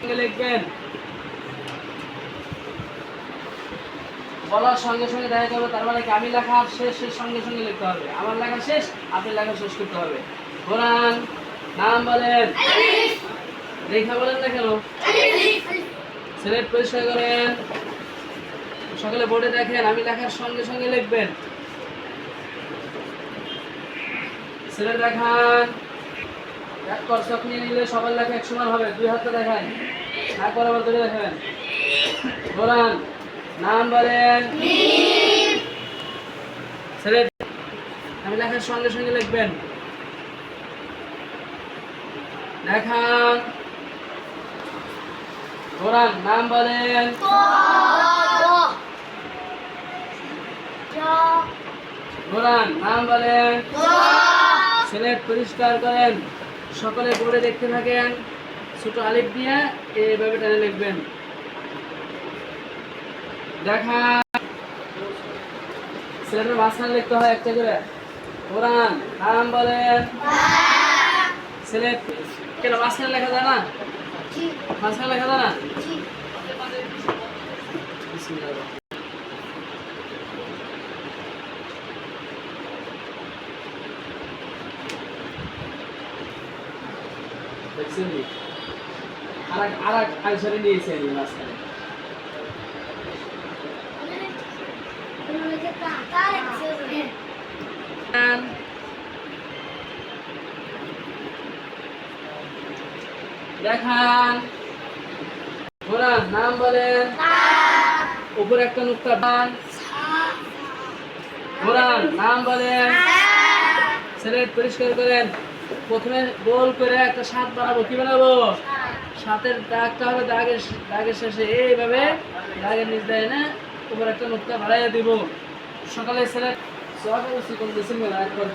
আগে লিখবেন। বলার সঙ্গে সঙ্গে দেখা যাবে, তার মানে আমি লেখা শেষ শেষ, সঙ্গে সঙ্গে লিখতে হবে। আমার লেখা শেষ, আপনি লেখা শেষ করতে হবে। কোরআন নাম বলেন। লেখা বলেন না কেন? সিলেট পরিষ্কার করেন। সকালে বোর্ডে দেখেন, আমি লেখার সঙ্গে সঙ্গে লিখবেন। সিলেট দেখান। এক করসক নিয়ে নিলে সবার লেখা এক সমান হবে। দুই হাতে দেখান। এক বরাবর ধরে দেখাবেন কোরআন নাম বলেন। সিলেট আমি লেখার সঙ্গে সঙ্গে লিখবেন। দেখান। কোরআন নাম বলেন। কোরআন নাম বলেন। সিলেট পরিষ্কার করেন। সকলে বোর্ডে দেখতে থাকেন। ছোট আলিফ দিয়ে এইভাবে টেনে লিখবেন। দেখা। সিলেটের মাঝখানে লিখতে হয় একটা করে। কোরআন নাম বলেন। সিলেট কেন মাঝখানে লেখা যায় না? মাঝখানে লেখা যায় না? আমি মাঝখানে। দেখান। কোরআন নাম বলেন। উপরে একটা নুক্তা বান কোরআন নাম বলেন। সিলেট পরিষ্কার করেন। প্রথমে গোল করে একটা সাত বানাবো কি বানাবো সাতের দাগটা হবে দাগের দাগের শেষে। এইভাবে দাগের নিচ দেয় না উপরে একটা নুক্তা বাড়াইয়া দিব। সকালে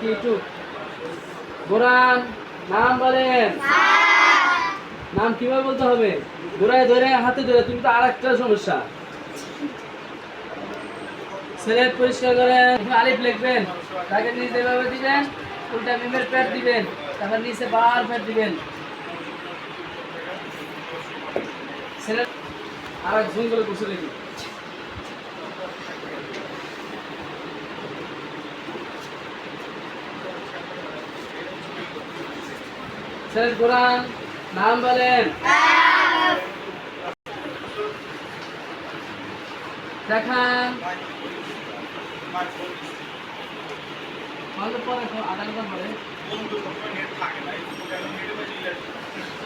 কি একটু? কোরআন নাম বলেন। নাম কীভাবে বলতে হবে? ঘোড়ায় ধরে, হাতে ধরে, তুমি তো আর একটা সমস্যা। সিলেট পরিষ্কার করেন আলিফ লিখবেন। তাকে নিচে এভাবে দিবেন, উল্টা মিমের প্যাড দিবেন। তারপর নিচে বার প্যাড দিবেন। আর এক করে বসে লিখি সিলেট কোরআন নাম বলেন। দেখান কত পরে আধা ঘণ্টা পরে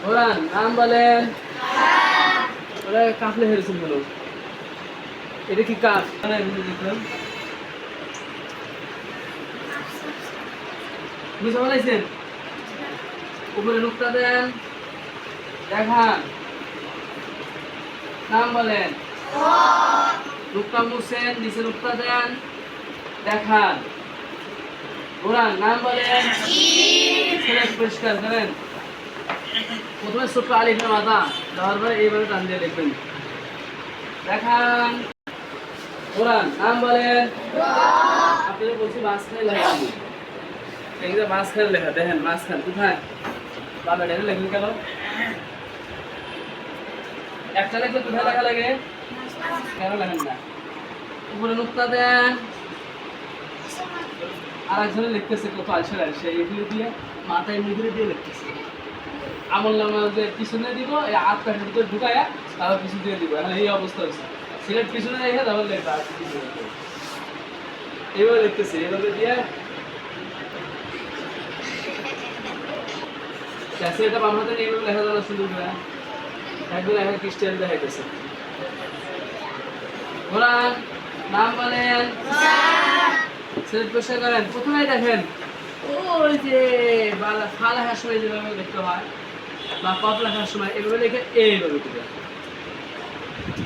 কোরআন, নাম বলেন। ওরা কাফলে হেরেছেন বলো। এটা কি দেখলাম বুঝতে পারছেন উপরে নুক্তা দেন। দেখান। নাম বলেন। নুক্তা মুছেন, নিচে নুক্তা দেন। দেখান। কোরআন নাম বলেন। পরিষ্কার করেন। প্রথমে ছোট্ট আলিফের মাথা দেওয়ার পরে এইভাবে টান দিয়ে লিখবেন দেখান। কোরআন নাম বলেন। আপনি বলছি মাঝখানে লেখা এখানে মাঝখানে লেখা, দেখেন মাঝখানে, কোথায়? বাবা এটা লেখেন কেন? একটা লেখলে কোথায় লেখা লাগে? কেন লেখেন না? উপরে নুক্তা দেন। আর একজনে লিখতেছে কত আলসে আলসে এগুলো দিয়ে মাথায় মুখে দিয়ে লিখতেছে। আমল নামা যে পিছনে দিব, এই হাত প্যান্টের ভিতরে ঢুকায়া তারপর পিছন দিয়ে দিব। এখন এই অবস্থা হচ্ছে সিলেট পিছনে রেখে তারপর লেখা এইভাবে লিখতেছে, এইভাবে দিয়ে নাম বলেন। করেন। প্রথমেই দেখেন, ওই যে ফা লেখার সময় যেভাবে হয়, বা কপ লেখার সময় এভাবে লিখে এইভাবে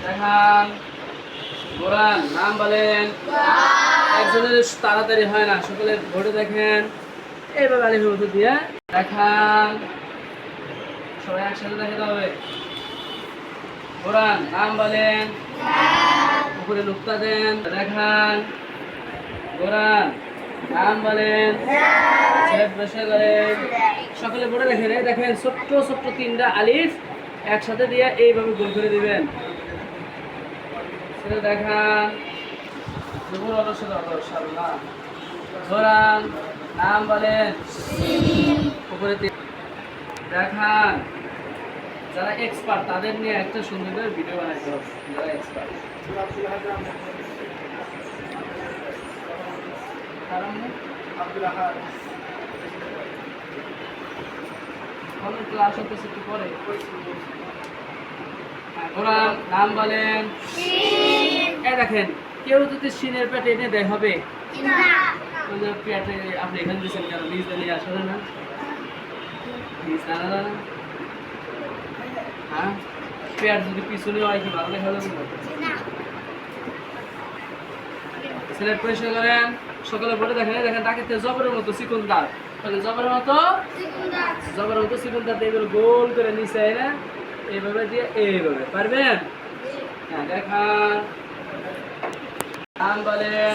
দেখান নাম বলেন। একজনের তাড়াতাড়ি হয় না, সকলে ভোটে দেখেন। এইভাবে আলিফের মধ্যে দিয়ে দেখান। সবাই একসাথে দেখাতে হবে। কোরআন নাম বলেন। উপরে নুক্তা দেন, দেখান। কোরআন নাম বলেন সকলে বলে দেখেন দেখেন ছোট্ট ছোট্ট তিনটা আলিফ একসাথে দিয়ে এইভাবে গোল করে দিবেন। ছেলে দেখান। দুপুর ধরান নাম বলেন উপরে দেখান। যারা এক্সপার্ট তাদের নিয়ে একটা সুন্দর করে ভিডিও বানাইতে হবে। যারা এক্সপার্ট ক্লাস হতেছে পরে। হ্যাঁ, কোরআন নাম বলেন। এই দেখেন কেউ যদি সিনের পেটে এনে দেয় হবে? পেটে আপনি এখানে দিয়েছেন কেন? নিয়ে আসলে না? হ্যাঁ? পেট যদি পিছনে হয় কি ভালো দেখা যাবে? না? সিলেক্ট পরিষ্কার করেন সকালে বলে দেখেন দেখেন ডাকেতে জবরের মতো চিকন দাঁত তাহলে জবরের মতো জবরের মতো চিকন দাঁত এইভাবে গোল করে নিচে না এইভাবে দিয়ে এইভাবে পারবেন? হ্যাঁ দেখান। নাম বলেন।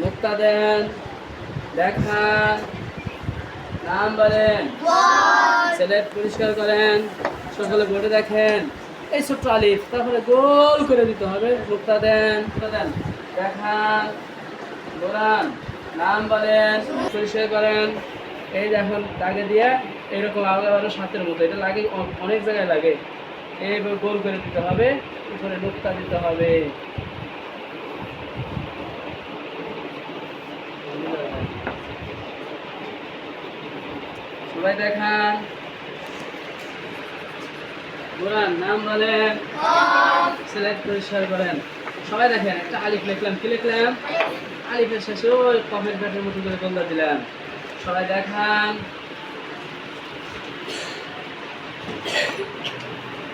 মুক্তা দেন। দেখান। নাম বলেন। সিলেক্ট পরিষ্কার করেন। সকলে বোর্ডে দেখেন এই ছোট্ট আলিফ তারপরে গোল করে দিতে হবে। মুক্তা দেন মুক্তা দেন। দেখান। গোরান নাম বলেন পরিষ্কার করেন। এই দেখুন দাগে দিয়ে এইরকম আলাদা আলাদা সাতের মতো। এটা লাগে অনেক জায়গায় লাগে। এইভাবে গোল করে দিতে হবে উপরে নুক্তা দিতে হবে। সবাই দেখান। গোরান নাম বলেন। সিলেক্ট পরিষ্কার করেন। সবাই দেখেন একটা আলিফ লিখলাম কি লিখলাম? আলিফের শেষে ওই কমেন্ট প্যাটের মতো করে গোলদা দিলাম। সবাই দেখান।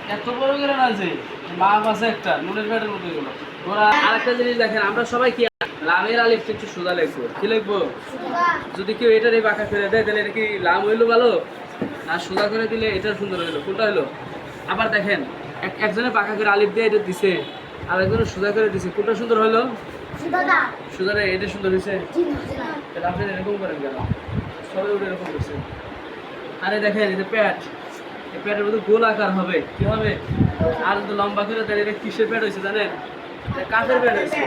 এত বড় করে না যে মাপ আছে একটা নুনের প্যাটের মতো গুলো ওরা আরেকটা জিনিস দেখেন আমরা সবাই কি লামের আলিফটা একটু সোজা লিখব। কি লিখব? যদি কেউ এটার এই বাঁকা করে দেয় তাহলে এটা কি লাম হইল ভালো? আর সোজা করে দিলে এটা সুন্দর হইল। কোনটা হইল? আবার দেখেন এক- একজনে বাঁকা করে আলিফ দিয়ে এটা দিছে আর একজনে সোজা করে দিছে। কোনটা সুন্দর হইল? সোজা রে এটা সুন্দর হয়েছে। তাহলে আপনি এরকম করেন কেন? সবাই ওটা এরকম করছে। আরে দেখেন যে প্যাট। এই প্যাটের মধ্যে গোল আকার হবে। কি হবে? আর যদি লম্বা করে তাহলে এটা কিসের প্যাট হয়েছে জানেন? এটা কাঠের প্যাট হয়েছে।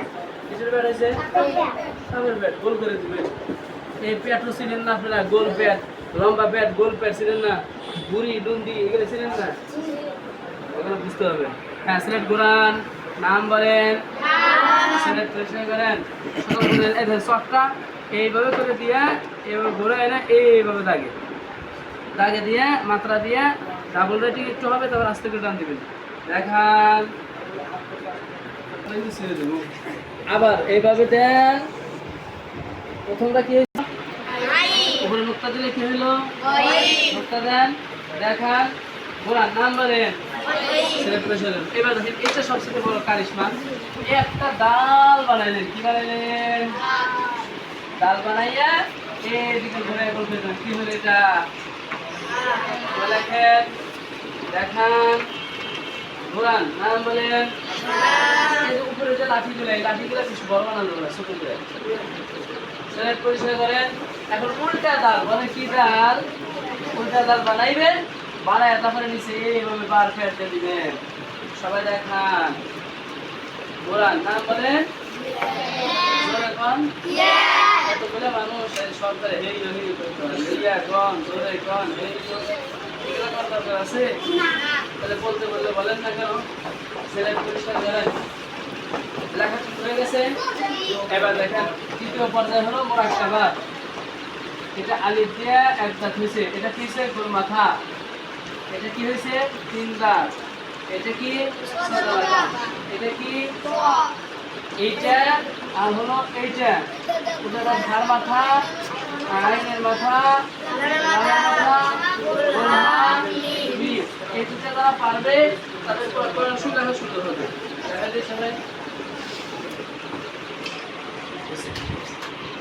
কিসের প্যাট হয়েছে? কাঠের প্যাট। গোল করে দিবে। এই প্যাটও ছিলেন না আপনারা গোল প্যাট। লম্বা প্যাট গোল প্যাট ছিলেন না। বুড়ি ডুন্ডি এগুলো ছিলেন না? ওগুলো বুঝতে হবে। হ্যাঁ সিলেক্ট কোরআন নাম বলেন। করেন। এইভাবে করে দিয়া এইভাবে ঘুরে এনে এইভাবে দাগে। দাগে দিয়ে মাত্রা দিয়ে ডাবল রেটিং একটু হবে তারপর আস্তে করে টান দিবেন। দেখান। আবার এইভাবে দেন। প্রথমটা কি উপরে নুক্তা দিলে কি হইল? নুক্তা দেন। দেখান। ঘোরান নাম বলেন সেলিব্রেশন এবার দেখেন, এটা সবচেয়ে বড় কারিশমা। একটা ডাল বানাইলেন, কি বানাইলেন? ডাল বানাইয়া এইদিকে ঘুরে বলবেন কি হলো এটা? লেখেন দেখান ঘোরান, নাম বলেন। উপরে যে লাঠিগুলো, এই লাঠিগুলো কিছু বড় বানানো না ছোট করে। সিলেক্ট পরিষ্কার করেন। এখন উল্টা ডাল মানে কি ডাল? উল্টা ডাল বানাইবেন। বানায় তারপরে নিচে এইভাবে বার দিয়ে দিবেন সবাই দেখান। তাহলে বলতে বলেন না কেন? গেছে? এবার তৃতীয় পর্যায়ে এটা আলিফ দিয়ে এক দাঁত এটা কি হয়েছে মাথা? এটা কি হয়েছে? তিন দাঁত এটা কি? এটা কি? এইটা আর হলো এইটা। হলো ধার মাথা আইনের মাথা এই দুটা যারা পারবে, তাদের পড়াশোনা সুন্দর হবে।